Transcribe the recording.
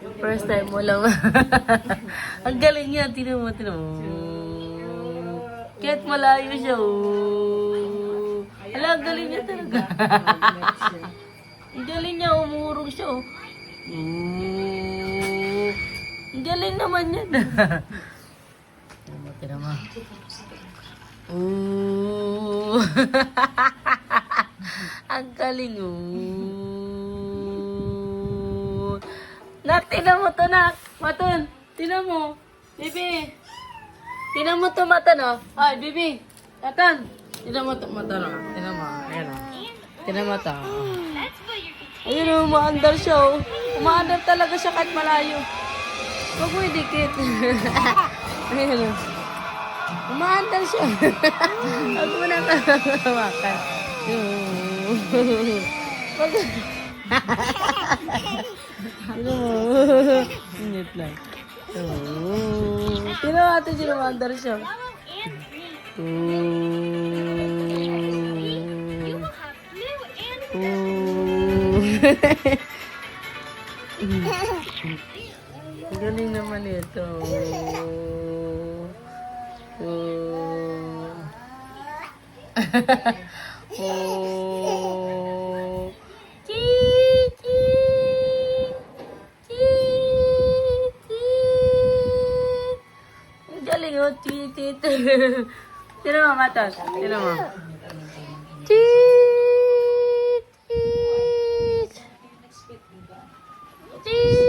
First time mo lang. Ang galing niya. Tinan mo, tinan mo. Kahit malayo siya. Oh. Ala, galing niya talaga. ang galing niya. Umurong siya. Oh. Oh. Ang galing naman niya. Tinan mo, tinan mo. Oh. ang galing oh. Nak, tinan mo to, nak. Matan, tinan mo. Bibi. Tinan mo to, matan, oh. Ay, bibi. Matan. Tinan mo to, matan, oh. Tinan mo. Ayan, oh. Tinan mo to. Ayun, oh, umaandar siya, oh. Umaandar talaga siya kahit malayo. Huwag mo idikit. Ayun, oh. Umaandar siya. Huwag mo na kawakan. Huwag. Mo. Galing naman ito. Oh. oh. galing oh. Tweet, tweet. Tira mo, Matos. Tira mo. Tweet, tweet. Tweet.